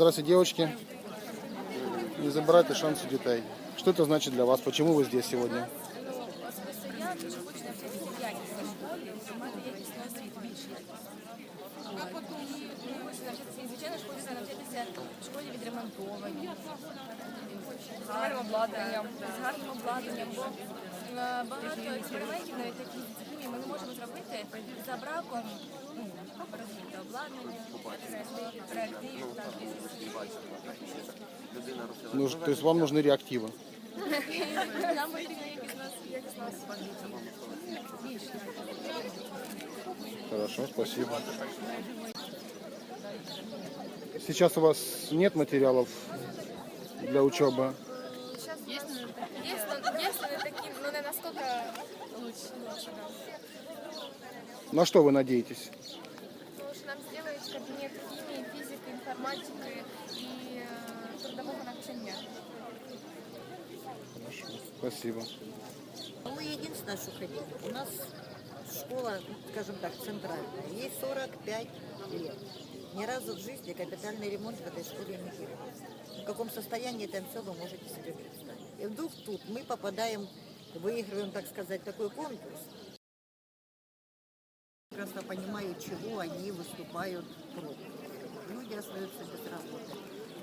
Здравствуйте, девочки. Не забирайте шанс у дітей. Что это значит для вас? Почему вы здесь сегодня? Якісній школі, навчатися, звичайно в школі відремонтовані, з гарним обладнанням, бо багато експериментів, навіть такі ми не можемо зробити за браком ну, розумієте, обладнання, реактивів, так, Нуж- то есть вам нужны реактивы. Нам потрібна якісна якісна освіта. Більш Хорошо, спасибо. Сейчас у вас нет материалов для учебы? Сейчас есть, есть, но, есть, но не таким, но не настолько лучше, лучше да. На что вы надеетесь? Физики, информатики и э, трудового навчання. Спасибо. Мы единственное, что хотим. У нас школа, скажем так, центральная. Ей 45 лет. Ни разу в жизни капитальный ремонт в этой школе не делали. В каком состоянии это все вы можете себе представить. И вдруг тут мы попадаем, выигрываем, так сказать, такой конкурс. Прекрасно понимаю, чего они выступают против. Люди остаются без работы.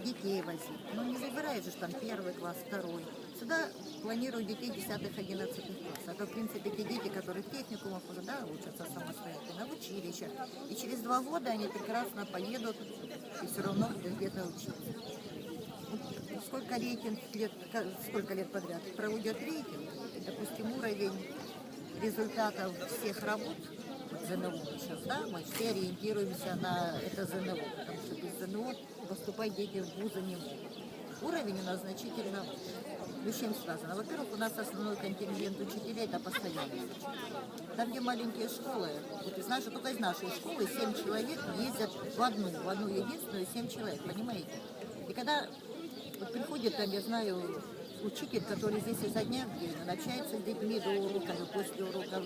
Детей возить. Ну не забираешь же там первый класс, второй. Сюда планируют детей 10-11 классов. Это, в принципе, те дети, которые в техникумах уже да, учатся самостоятельно, в училищах. И через два года они прекрасно поедут и все равно где-то учиться. Ну, Сколько рейтинг лет, сколько лет подряд проводят рейтинг, допустим, уровень результатов всех работ, ЗНО сейчас, да, мы все ориентируемся на это ЗНО, потому что без ЗНО поступать дети в вузы не могут. Уровень у нас значительно выше. Ну, с чем связано? Во-первых, у нас основной контингент учителей это постоянные. Там, где маленькие школы, вот из нашей, только из нашей школы 7 человек ездят в одну, в одну единственную 7 человек, понимаете? И когда вот приходит там, я знаю, учитель, который здесь изо дня в день, он общается с детьми до уроков и после уроков.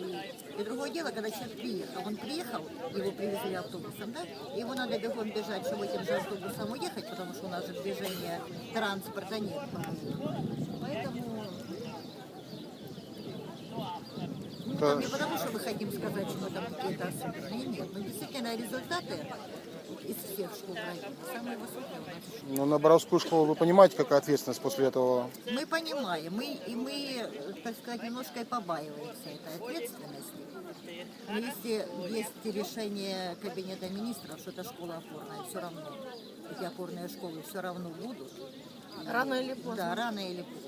И, другое дело, когда человек приехал, он приехал, его привезли автобусом, да, его надо бегом бежать, чтобы этим же автобусом уехать, потому что у нас же движения транспорта нет. Поэтому ну, там не потому, что мы хотим сказать, что там какие-то особенные, нет, но действительно результаты из всех школ в районе самые высокие у нас. Ну, на Боровскую школу вы понимаете, какая ответственность после этого? Мы понимаем, мы, и мы, так сказать, немножко и побаиваемся этой ответственности. Но если есть решение Кабинета министров, что это школа опорная, все равно, эти опорные школы все равно будут. Рано или поздно. Да, рано или поздно.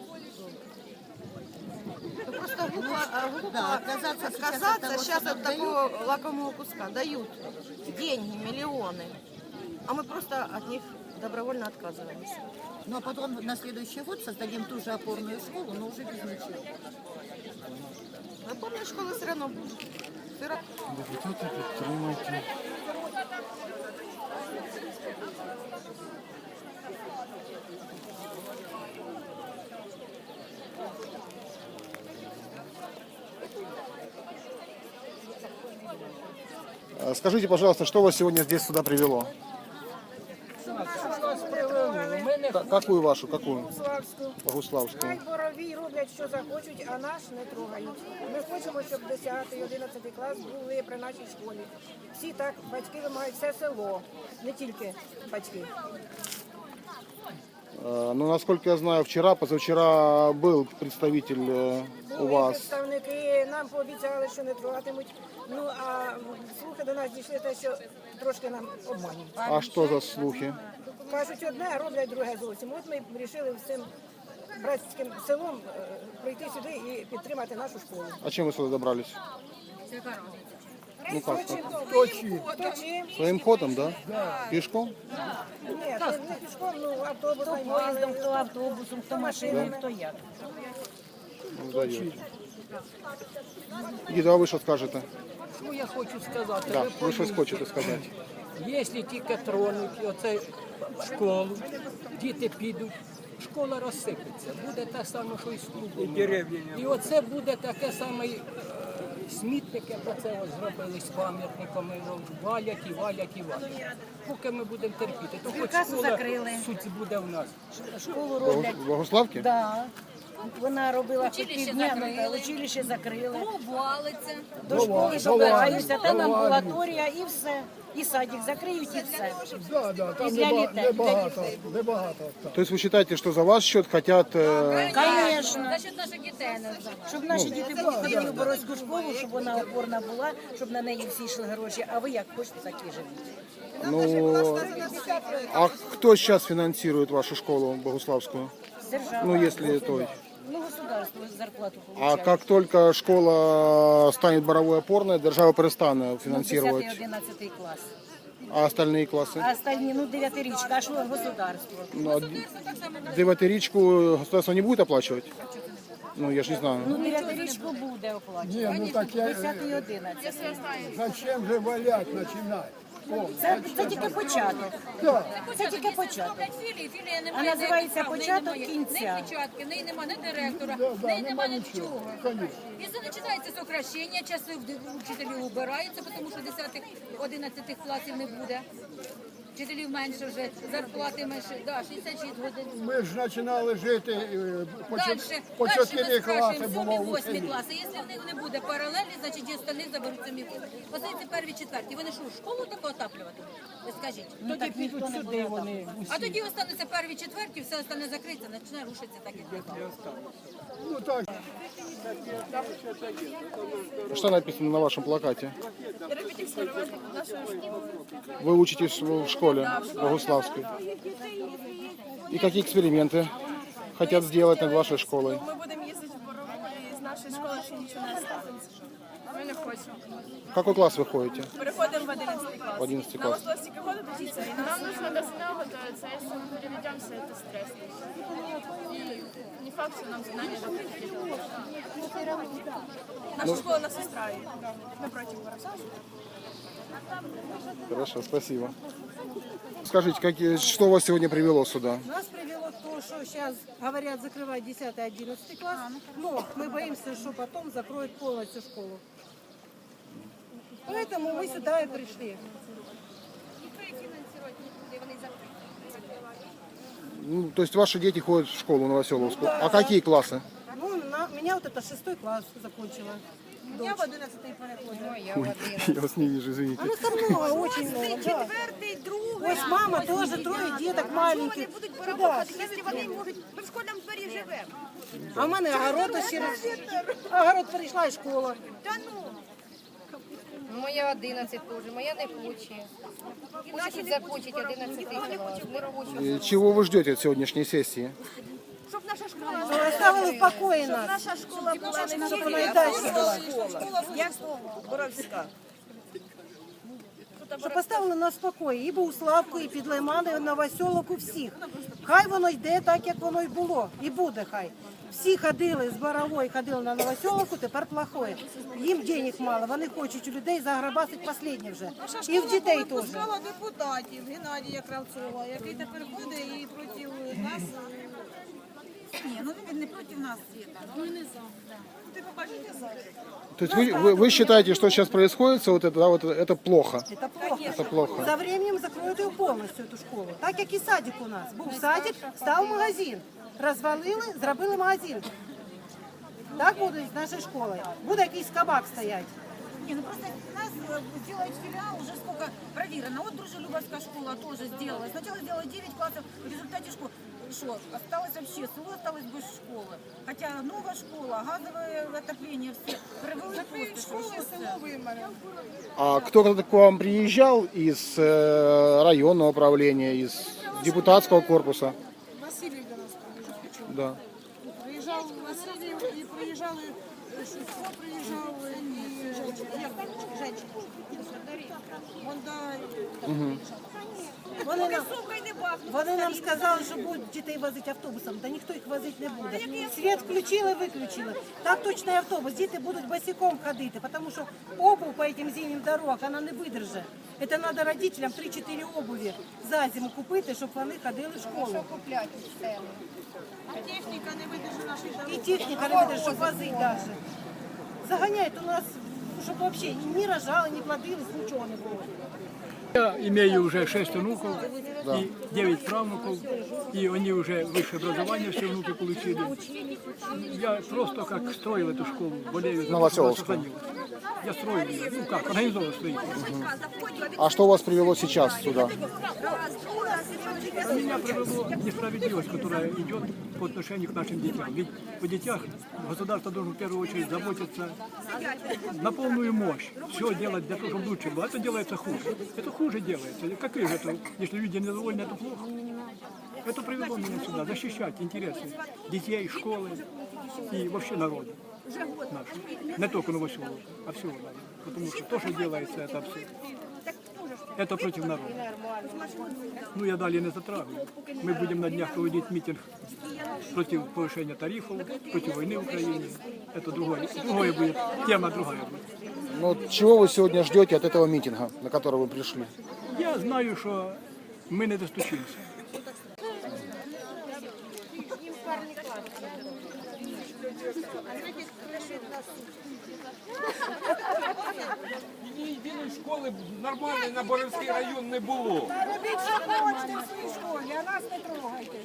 Ну, Просто глупо, глупо Да, отказаться сейчас от отказаться того, сейчас от такого лакомого куска. Дают деньги, миллионы. А мы просто от них добровольно отказываемся. Ну а потом на следующий год создадим ту же опорную школу, но уже без ничего. Опорные школы все равно будут. Все равно. Депутаты. А Скажите, пожалуйста, что вас сегодня здесь сюда привело? привели. Ми не Ка- Какую вашу? Какую? Славську. Богуславскую. Хай борові роблять, що захочуть, а наш не трогають. Ми хочемо, щоб 10-11 клас були при нашій школі. Всі так, батьки вимагають все село, не тільки батьки. Э, Ну, насколько я знаю, вчера, позавчера был представитель э, у Були вас. представники, нам пообіцяли, що не трогатимуть. Ну а слухи до нас дійшли те, що трошки нам обманюють. А что за слухи? Кажуть одне, а роблять друге зовсім. От ми вирішили всім братським селом е, прийти сюди і підтримати нашу школу. А чем вы сюда добрались? Ну как? как? Хто чим? Своим ходом, да? Пешком? Ні, не, не пішком, ну автобусом. Хто поїздом, хто автобусом, хто машиною, хто як. Ну, даете. Гида, а вы что скажете? Ну, я хочу сказати, Да, ви ви щось хочете сказати. Якщо тільки тронуть оце школу, діти підуть, школа розсипеться. Буде те саме, що і з клубом. І, оце буде таке саме, смітник, смітники про це зробили з пам'ятниками, валять і валять і валять. Поки ми будемо терпіти, то хоч школа суть буде в нас. Школу роблять. Богославки? Да. Вона робила півдня, закрили. училище закрили. Обвалиться. До школи добираюся, там амбулаторія і все. І садик закриють, і все. Да, да, там І для неба- дітей. небагато, небагато. так. То есть вы считаете, что за ваш счет хотят... э, Звісно. За счет наших дітей не. Щоб наші діти ходили в Боровську школу, щоб вона опорна була, щоб на неї всі йшли гроші. А ви як хочете, так і живіть. Ну, а кто сейчас финансирует вашу школу богославскую? Держава. Ну, если то есть. Ну, государство зарплату А как только школа станет боровой опорной, держава перестане Ну, финансировать, 10-11 клас. а остальные классы? А остальні, ну, дев'ятирічка, а що государство? Ну, а девятиричку государство не будет оплачивать? Ну, я ж не знаю. Ну, дев'ятирічку буде оплачувати. Ні, ну так я, 10 і 11. зачем же валять починать? Це, це тільки початок. Це тільки початок. Філії, філія А немає. називається ніяких прав, початок неї кінця. немає Ні початки, в неї немає ні директора, неї нема немає нічого. І це починається з окращення, часи в- учителів убираються, тому що 10-11 класів не буде. Вчителів менше вже, зарплати менше, да, 66 годин. Ми ж починали жити е, по, Дальше, по дальше ми 4 класи спрашуємо було 7 у 8 селі. класи. Якщо в них не буде паралелі, значить і остальні заберуть самі. Останці перві четверті. Вони що, школу таку отаплювати? Ви скажіть. Ну, так ніхто не Сюди вони А тоді остануться перві четверті, все остальне закриється, почне рушитися так, як було. Ну так. Что написано на вашем плакате? Вы учитесь в школе Богославской. И какие эксперименты хотят сделать над вашей школой? Ми будемо їздити в Борову і з нашої школи ще нічого не станеться. Ми не хочемо. В какой класс вы ходите? Переходимо в 11 клас. В 11 Нам класс. осталось тільки года учиться. І нам нужно до ЗНО готовиться. Если мы переведемся, это стресс. И не факт, что нам знания дадут. Наша школа нас устраивает. Напротив Боровского. Хорошо, спасибо. Скажите, какие, что вас сегодня привело сюда? Нас привело то, что сейчас говорят закрывать 10-11 класс, но мы боимся, что потом закроют полностью школу. Поэтому мы сюда и пришли. Ну, то есть ваши дети ходят в школу Новоселовскую. А какие классы? Ну, на, меня вот это шестой класс закончила. Я в 11 переходила. Ой, я вас не вижу, извините. Ну, очень много, да. Ось мама тоже, трое деток маленьких. Да. Якщо вони можуть, ми в школьному дворі живемо. А в мене огород ось через... Огород перейшла і школа. Моя 11 теж, моя не хоче. Хоче закончить 11 клас, не хоче. Чего вы ждете от сегодняшней сессии? Щоб наша школа Ну, Оставили в покое нас. наша школа була не вона і далі була. Як Боровська. Щоб поставили нас в спокої, і Богуславку, і Підлаймани, і Новоселок, у всіх. Хай воно йде так, як воно й було, і буде хай. Всі ходили з Борової, ходили на Новоселовку, тепер плохое. Їм денег мало, вони хочуть у людей заграбасити останнє вже. І в дітей теж. Депутатів Геннадія Кравцова, який тепер ходить і проти нас. Ні, ну він не проти нас світа. Ну не за. Ти побачите зараз. То есть вы, вы, вы считаете, что сейчас происходит, вот это, да, вот это, это плохо? Це плохо. Это плохо. За временем закроют ее полностью, эту школу. Так як і садик у нас. Був садик, став магазин. Розвалили, зробили магазин. Так буде з нашою школою. Буде якийсь кабак стояти. Не, ну просто нас э, делают филиал уже сколько проверено. Вот Дружелюбовская школа тоже сделала. Сначала сделала 9 классов, в результате школы. Что, осталось вообще, село осталось без школы. Хотя новая школа, газовое отопление, все. Привели просто, что это? А кто-то к вам приезжал из э, районного управления, из депутатского корпуса? Василій до нас приїжджав. Да. Приїжджав Василій і приїжджали Шутко приїжджав і Вони нам, вони нам сказали, що будуть дітей возити автобусом, та ніхто їх возити не буде. Світ включили, виключили. Так точно і автобус. Діти будуть босиком ходити, тому що обувь по цим зимнім дорогам вона не видержить. Це треба родителям 3-4 обуві за зиму купити, щоб вони ходили в школу. Купляти все. Техніка не видержить нашої І техніка не видержить, щоб возити навіть. Заганяють у нас щоб вообще ні рожала, ні плодились, ничего не было. Я имею уже шесть внуков и девять правнуков, и они уже высшее образование все внуки получили. Я просто как строил эту школу, болею за то, Я строил ее, ну как, организовал строительство. А что вас привело сейчас сюда? А меня привело несправедливость, которая идет по отношению к нашим детям. Ведь о детях государство должно в первую очередь заботиться на полную мощь. Все делать для того, чтобы лучше было. Это делается хуже. Это хуже делается. Как же это, если люди недовольны, это плохо. Это привело меня сюда, защищать интересы детей, школы и вообще народа нашего. Не только Новоселова, а всего народа. Потому что то, что делается, это все. Это против народа. Ну, я далі не затрагиваю. Ми будемо на днях проводити мітинг проти повищення тарифів, проти війни в Україні. Это другое, другое будет, тема другая будет. Ну, вот чего вы сегодня ждете от этого митинга, на который вы пришли? Я знаю, що ми не достучимося. Ні єдиної школи нормальної на Боровський район не було. Робіть, що хочете в своїй школі, а нас не трогайте.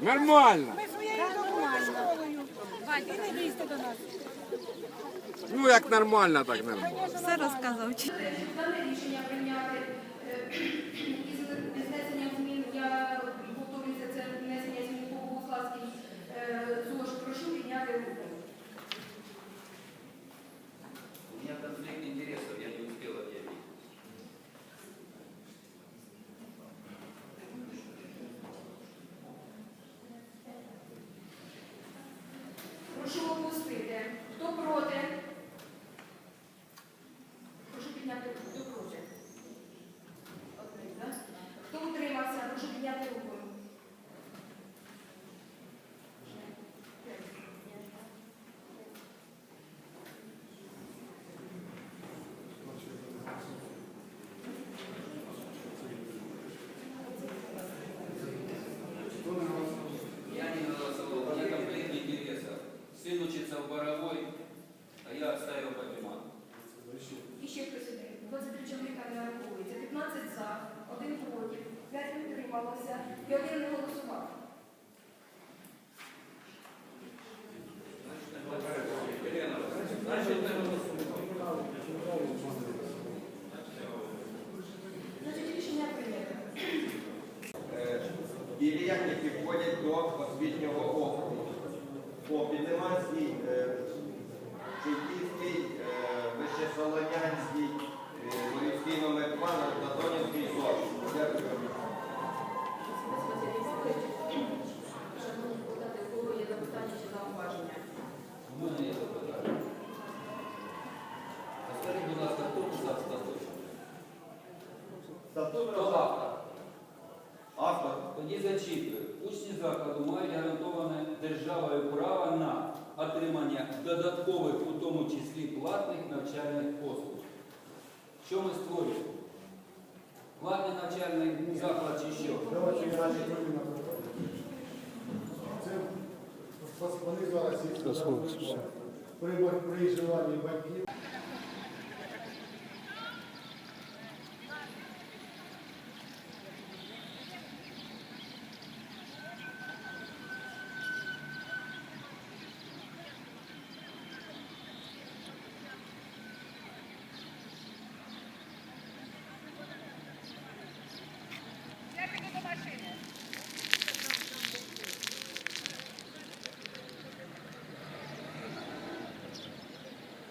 Нормально. Ми своєю доброю школою. І не лізьте до нас. Ну як нормально, так нормально. Все розказав. Рішення прийняти В Боровой, а я оставил Патиман. І ще хтось один. 23 чоловіка не рахується. 15 за, один проти, 5 утрималося і один не голосував. Значить, рішення прийнято. ділянки входять до освітнього 我比较欢喜呃 Тоді зачитую. Учні закладу мають гарантоване державою право на отримання додаткових, у тому числі платних навчальних послуг. Що ми створюємо? Платний навчальний заклад чи що? Давайте я наші люди на Це вони зараз їх все. при при існуванні батьків.